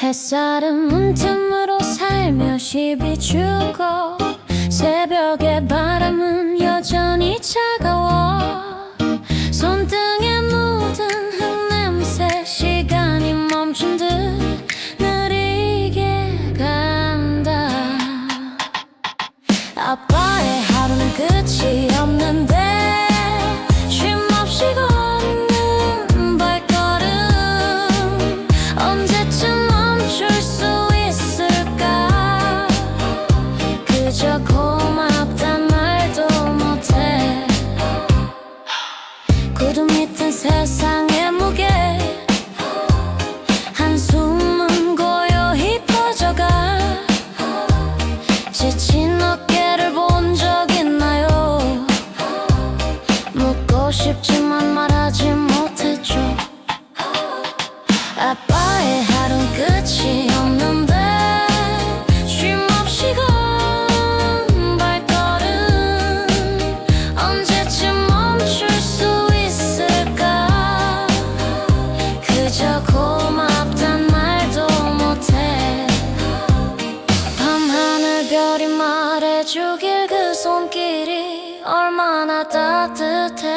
햇살은 문틈으로 살며시 비추고 새벽의 바람은 여전히 차가워. 손등에 묻은 흙냄새 시간이 멈춘 듯 느리게 간다. 아빠의 하루는 끝이 없는 고맙단 말도 못해 구름 밑은 세상의 무게 한숨은 고요히 퍼져가 지친 어깨를 본 적 있나요? 묻고 싶지만 말하지 못했죠. 아빠의 하루는 끝이 없는 고맙단 말도 못해. 밤하늘 별이 말해주길 그 손길이 얼마나 따뜻했는지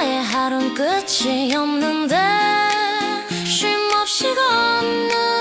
나의 하루 끝이 없는데 쉼 없이 걷는